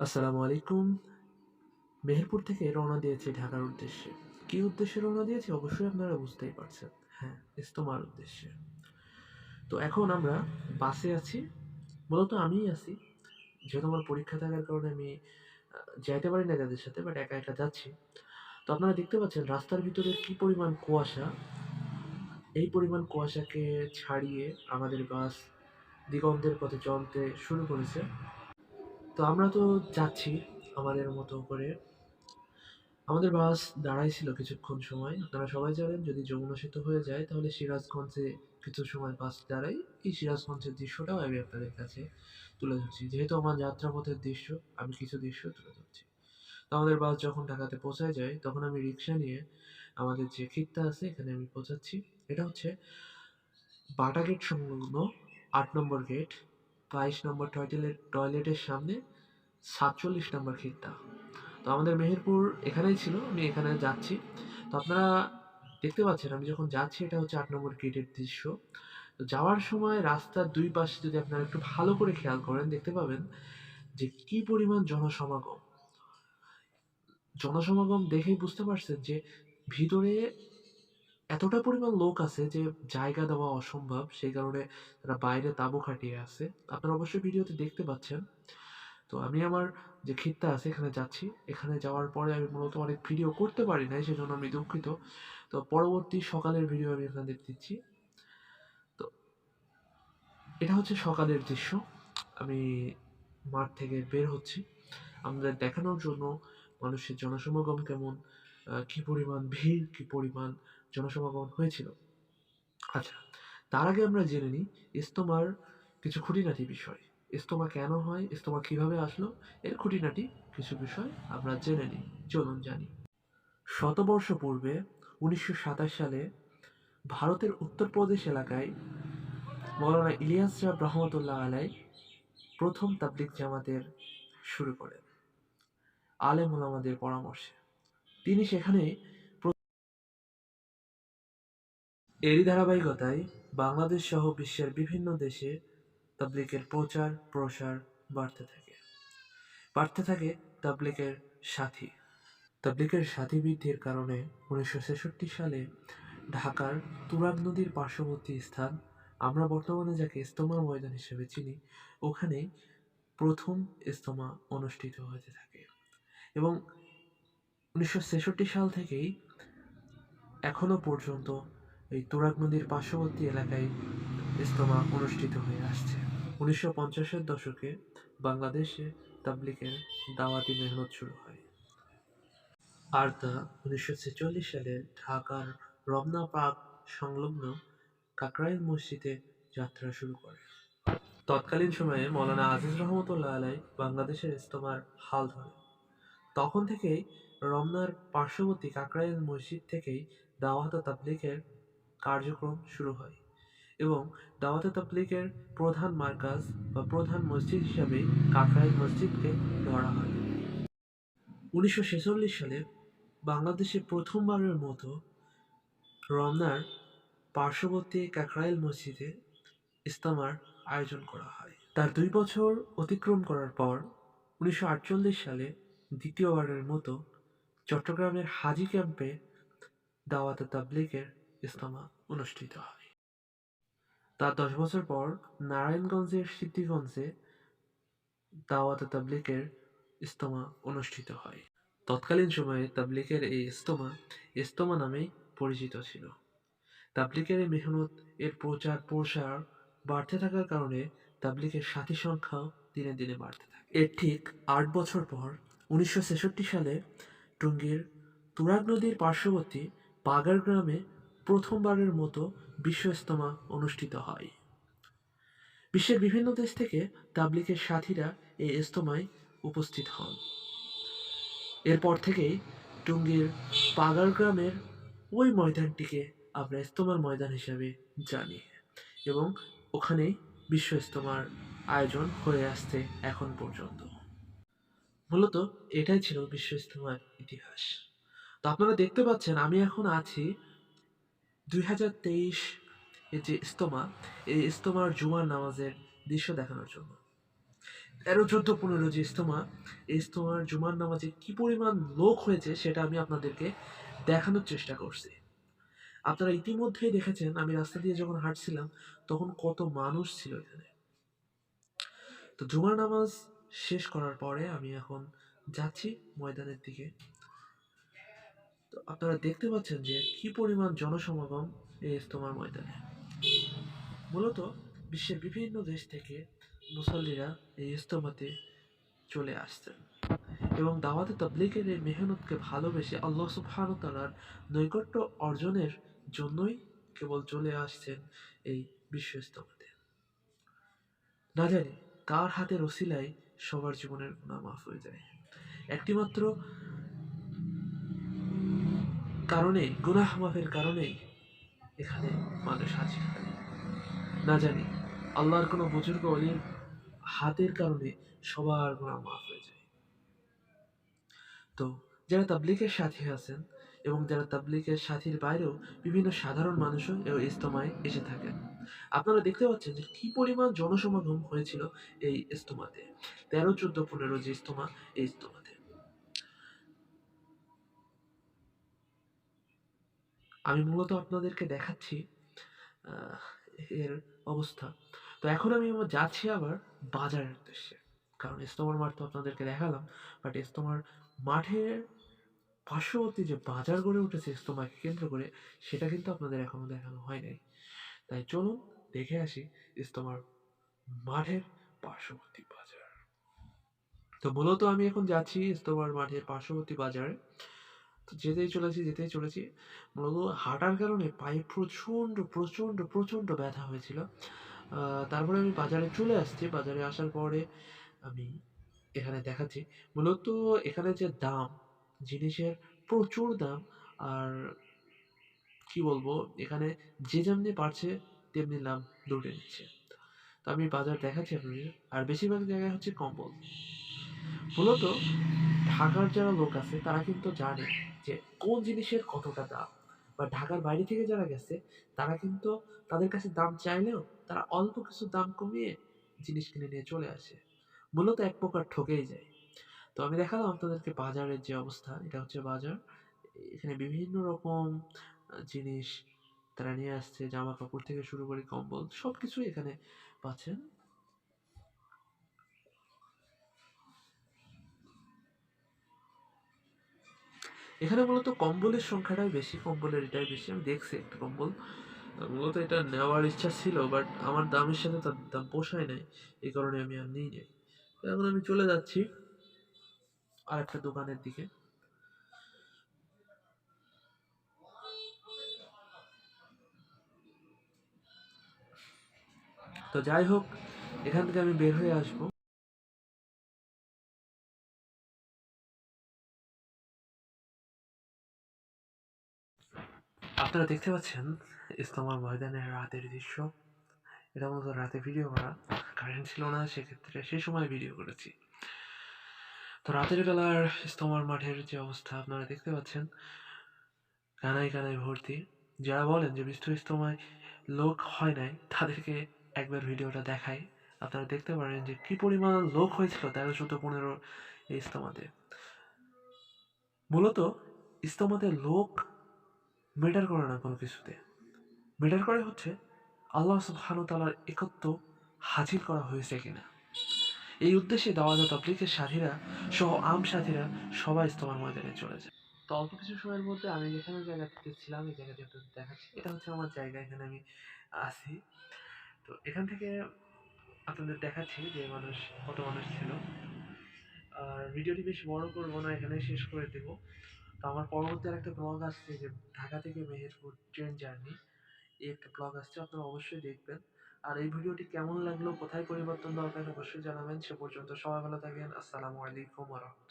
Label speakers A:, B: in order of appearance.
A: আসসালামু আলাইকুম। মেহেরপুর থেকে রওনা দিয়েছি ঢাকার উদ্দেশ্যে। কী উদ্দেশ্যে রওনা দিয়েছি? অবশ্যই আপনারা বুঝতেই পারছেন। হ্যাঁ ইস্তমার উদ্দেশ্যে। তো এখন আমরা বাসে আছি। মূলত আমিই আছি। যেহেতু আমার পরীক্ষা থাকার কারণে আমি যাইতে পারি না তাদের সাথে বাট একা একা যাচ্ছি। তো আপনারা দেখতে পাচ্ছেন রাস্তার ভিতরে কি পরিমাণ কুয়াশা। এই পরিমাণ কুয়াশাকে ছাড়িয়ে আমাদের বাস দিগন্তের পথে চলতে শুরু করেছে। তো আমরা তো যাচ্ছি আমাদের মতো করে। আমাদের বাস দাঁড়াইছিল কিছুক্ষণ সময়। আপনারা সবাই জানেন, যদি যমুনা সেতু হয়ে যায়, তাহলে সিরাজগঞ্জে কিছু সময় বাস দাঁড়াই। এই সিরাজগঞ্জের দৃশ্যটাও আমি আপনাদের কাছে তুলে ধরছি। যেহেতু আমার যাত্রাপথের দৃশ্য, আমি কিছু দৃশ্য তুলে ধরছি। তো আমাদের বাস যখন ঢাকাতে পৌঁছায় যায়, তখন আমি রিক্সা নিয়ে আমাদের যে খিত্তা আছে, এখানে আমি পৌঁছাচ্ছি। এটা হচ্ছে বাটা গেট সংলগ্ন আট নম্বর গেট। বাইশ নম্বর টয়লেট টয়লেটের সামনে সাতচল্লিশ নম্বর খিত্তা তো আমাদের মেহেরপুর এখানেই ছিল, আমি এখানে যাচ্ছি। তো আপনারা দেখতে পাচ্ছেন, আমি যখন যাচ্ছি, এটা হচ্ছে আট নম্বর গেটের দৃশ্য। তো যাওয়ার সময় রাস্তার দুই পাশে যদি আপনারা একটু ভালো করে খেয়াল করেন, দেখতে পাবেন যে কি পরিমাণ জনসমাগম। জনসমাগম দেখেই বুঝতে পারছেন যে ভিতরে এতটা পরিমাণ লোক আছে যে জায়গা দেওয়া অসম্ভব, সেই কারণে তারা বাইরে তাঁবু খাটিয়ে আছে। আপনারা অবশ্যই ভিডিওতে দেখতে পাচ্ছেন। তো আমি আমার যে খিত্তা আছে এখানে যাচ্ছি। এখানে যাওয়ার পরে আমি মূলত অনেক ভিডিও করতে পারি নাই, সেজন্য আমি দুঃখিত। তো পরবর্তী সকালের ভিডিও আমি আপনাদের দিচ্ছি। তো এটা হচ্ছে সকালের দৃশ্য। আমি মাঠ থেকে বের হচ্ছি। আমাদের দেখানোর জন্য মানুষের জনসমাগম কেমন? কি পরিমাণ ভিড়, কি পরিমাণ জনসমাগম হয়েছিল। আচ্ছা তার আগে আমরা জেনে নিই ইস্তমার কিছু খুঁটিনাটি বিষয়। ইস্তমা কেন হয়, ইস্তমা কীভাবে আসলো, এর খুঁটিনাটি কিছু বিষয় আমরা জেনে নিই। চলুন জানি। শতবর্ষ পূর্বে উনিশশো সাতাশ সালে ভারতের উত্তরপ্রদেশ এলাকায় মৌলানা ইলিয়াস সাহেব রহমতুল্লাহ আলাই প্রথম তাবলিক জামাতের শুরু করেন, আলেম ওলামাদের পরামর্শে। তিনি সেখানে এরই ধারাবাহিকতায় বাংলাদেশ সহ বিশ্বের বিভিন্ন দেশে তাবলিকের প্রচার, প্রসার বাড়তে থাকে। বাড়তে থাকে তাবলিকের সাথী। তাবলিকের সাথী বৃদ্ধির কারণে উনিশশো ছেষট্টি সালে ঢাকার তুরাগ নদীর পার্শ্ববর্তী স্থান, আমরা বর্তমানে যাকে ইস্তমা ময়দান হিসেবে চিনি ওখানে প্রথম ইস্তমা অনুষ্ঠিত হতে থাকে। এবং উনিশশো ছেষট্টি সাল থেকেই এখনও পর্যন্ত এই তুরাগ নদীর পার্শ্ববর্তী এলাকায় ইস্তমা অনুষ্ঠিত হয়ে আসছে। উনিশশো পঞ্চাশের দশকে বাংলাদেশে তাবলিকের দাওয়াতি মেহনত শুরু হয়। আর তা উনিশশো ছেচল্লিশ সালে ঢাকার রমনা পার্ক সংলগ্ন কাকরাইল মসজিদে যাত্রা শুরু করে। তৎকালীন সময়ে মৌলানা আজিজ রহমতুল্লাহ আলাই বাংলাদেশের ইস্তমার হাল ধরে তখন থেকেই রমনার পার্শ্ববর্তী কাকরাইল মসজিদ থেকেই দাওয়াত তাবলিকের কার্যক্রম শুরু হয় এবং দাওয়াত তাবলিকের প্রধান মার্কাজ বা প্রধান মসজিদ হিসাবে কাকরাইল মসজিদকে ধরা হয়। উনিশশো ছেচল্লিশ সালে বাংলাদেশে প্রথমবারের মতো রমনার পার্শ্ববর্তী কাকরাইল মসজিদে ইস্তামার আয়োজন করা হয়। তার দুই বছর অতিক্রম করার পর উনিশশো আটচল্লিশ সালে দ্বিতীয়বারের মতো চট্টগ্রামের হাজি ক্যাম্পে দাওয়াত তাবলিগের ইস্তামা অনুষ্ঠিত হয়। তার দশ বছর পর নারায়ণগঞ্জের সিদ্ধিগঞ্জে দাওয়াত তাবলিগের ইস্তমা অনুষ্ঠিত হয়। তৎকালীন সময়ে তাবলিগের এই ইস্তমা ইস্তমা নামেই পরিচিত ছিল। তাবলিগের এই মেহনত, এর প্রচার প্রসার বাড়তে থাকার কারণে তাবলিকের সাথী সংখ্যাও দিনে দিনে বাড়তে থাকে। এর ঠিক আট বছর পর উনিশশো ছেষট্টি সালে টুঙ্গীর তুরাগ নদীর পার্শ্ববর্তী বাগার গ্রামে প্রথমবারের মতো বিশ্ব ইস্তমা অনুষ্ঠিত হয়। বিশ্বের বিভিন্ন দেশ থেকে তাবলিগের সাথীরা এই ইস্তমায় উপস্থিত হন। এরপর থেকেই টুঙ্গীর পাগার গ্রামের ওই ময়দানটিকে আমরা ইস্তমার ময়দান হিসাবে জানি এবং ওখানেই বিশ্ব ইস্তমার আয়োজন হয়ে আসছে এখন পর্যন্ত। মূলত এটাই ছিল বিশ্ব ইস্তমার ইতিহাস। তো আপনারা দেখতে পাচ্ছেন, আমি এখন আছি দুই হাজার তেইশ যে ইস্তমা, এই ইস্তমার জুমার নামাজের দৃশ্য দেখানোর জন্য। তেরো চোদ্দ পনেরো যে ইস্তমা, এই ইস্তমার জুমার নামাজে কি পরিমাণ লোক হয়েছে সেটা আমি আপনাদেরকে দেখানোর চেষ্টা করছি। আপনারা ইতিমধ্যেই দেখেছেন, আমি রাস্তা দিয়ে যখন হাঁটছিলাম, তখন কত মানুষ ছিল এখানে। তো জুমার নামাজ শেষ করার পরে আমি এখন যাচ্ছি ময়দানের দিকে। তো আপনারা দেখতে পাচ্ছেন যে কি পরিমাণ জনসমাগম এই ইস্তমার ময়দানে। মূলত বিশ্বের বিভিন্ন দেশ থেকে মুসল্লিরা এই ইস্তমাতে চলে আসতেন এবং দাওয়াতে তাবলিগের এই মেহনতকে ভালোবেসে আল্লাহ সুবহান তালার নৈকট্য অর্জনের জন্যই কেবল চলে আসছেন এই বিশ্ব ইস্তমাতে না জানি কার হাতে রসিলাই সবার জীবনের গুণা মাফ হয়ে যায়। একটিমাত্র কারণেই গুনাহ মাফের কারণেই এখানে মানুষ হয়। না জানি, আল্লাহর কোনো বুজুর্গ অলির হাতের কারণে সবার গুণা মাফ হয়ে যায়। তো, যারা তাবলিকের সাথী আছেন এবং যারা তাবলিকের সাথীর বাইরেও বিভিন্ন সাধারণ মানুষও এই ইস্তমায় এসে থাকেন, আপনারা দেখতে পাচ্ছেন যে কি পরিমাণ জনসমাগম হয়েছিল এই ইস্তমাতে। তেরো, চোদ্দ, পনেরো যে ইস্তমা, এই ইস্তমাতে। আমি মূলত আপনাদেরকে দেখাচ্ছি এর অবস্থা। তো এখন আমি আমার যাচ্ছি আবার বাজারের উদ্দেশ্যে। কারণ ইস্তমার মাঠ তো আপনাদেরকে দেখালাম বাট ইস্তমার মাঠের পার্শ্ববর্তী যে বাজার গড়ে উঠেছে ইস্তমাকে কেন্দ্র করে, সেটা কিন্তু আপনাদের এখনও দেখানো হয় নাই। তাই চলুন দেখে আসি ইস্তমার মাঠের পার্শ্ববর্তী বাজার। তো মূলত আমি এখন যাচ্ছি ইস্তমার মাঠের পার্শ্ববর্তী বাজারে। তো যেতেই চলেছি যেতেই চলেছি। মূলত হাঁটার কারণে পায়ে প্রচণ্ড প্রচণ্ড প্রচণ্ড ব্যথা হয়েছিল। তারপরে আমি বাজারে চলে আসছি। বাজারে আসার পরে আমি এখানে দেখাচ্ছি। মূলত এখানে যে দাম, জিনিসের প্রচুর দাম, আর কি বলব, এখানে যে যেমনি পারছে তেমনি লাভ লুটে নিচ্ছে তো আমি বাজার দেখাচ্ছি আপনাদের, আর বেশিরভাগ জায়গায় হচ্ছে কম্বল। মূলত ঢাকার যারা লোক আছে, তারা কিন্তু জানে যে কোন জিনিসের কতটা দাম? বা ঢাকার বাইরে থেকে যারা গেছে, তারা কিন্তু তাদের কাছে দাম চাইলেও তারা অল্প কিছু দাম কমিয়ে জিনিস কিনে নিয়ে চলে আসে। মূলত এক প্রকার ঠকেই যায়। তো আমি দেখালাম আপনাদেরকে বাজারের যে অবস্থা, এটা হচ্ছে বাজার। এখানে বিভিন্ন রকম জিনিস তারা নিয়ে আসছে জামা কাপড় থেকে শুরু করে কম্বল সব কিছুই এখানে পাচ্ছেন। এখানে মূলত কম্বলের সংখ্যাটাই বেশি, কম্বলের এটাই বেশি। আমি দেখছি একটা কম্বল। মূলত এটা নেওয়ার ইচ্ছা ছিল বাট আমার দামের সাথে তার দাম পোষায় নাই, এই কারণে আমি আর নিই তো এখন আমি চলে যাচ্ছি আর একটা দোকানের দিকে। তো যাই হোক, এখান থেকে আমি বের হয়ে আসব। আপনারা দেখতে পাচ্ছেন ইস্তমার ময়দানের রাতের দৃশ্য। এটা মূলত রাতে ভিডিও করা। কারেন্ট ছিল না, সেক্ষেত্রে সেই সময় ভিডিও করেছি। তো রাতের বেলার ইস্তমার মাঠের যে অবস্থা, আপনারা দেখতে পাচ্ছেন, কানায় কানায় ভর্তি। যারা বলেন যে বিস্তর ইস্তমায় লোক হয় নাই, তাদেরকে একবার ভিডিওটা দেখাই। আপনারা দেখতে পারেন যে কি পরিমাণ লোক হয়েছিল তেরো চোদ্দ পনেরো এই ইস্তমাতে মূলত ইস্তমাতে লোক মেটার করে না কোনো কিছুতে। মেটার করে হচ্ছে আল্লাহ সুবহানু তালার একত্ব হাজির করা হয়েছে কিনা। এই উদ্দেশ্যে দাওয়াত তবলিকের সাথীরা সহ আম সাথীরা সবাই ইস্তমার ময়দানে চলে যায়। তো অল্প কিছু সময়ের মধ্যে আমি যেখানে জায়গাতে ছিলাম, এই জায়গাটি আপনাদের দেখাচ্ছি। এটা হচ্ছে আমার জায়গা, এখানে আমি আছি। তো এখান থেকে আপনাদের দেখাচ্ছি যে মানুষ, কত মানুষ ছিল। আর ভিডিওটি বেশি বড় করব না এখানে শেষ করে দেবো। তো আমার পরবর্তী একটা ব্লগ আসছে যে ঢাকা থেকে মেহেরপুর ট্রেন জার্নি এই একটা ব্লগ আসছে, আপনারা অবশ্যই দেখবেন। আর এই ভিডিওটি কেমন লাগল, কোথায় পরিবর্তন দরকার, অবশ্যই জানাবেন। সে পর্যন্ত সবাই ভালো থাকেন, আসসালামু আলাইকুম রাহমাতুল্লাহ।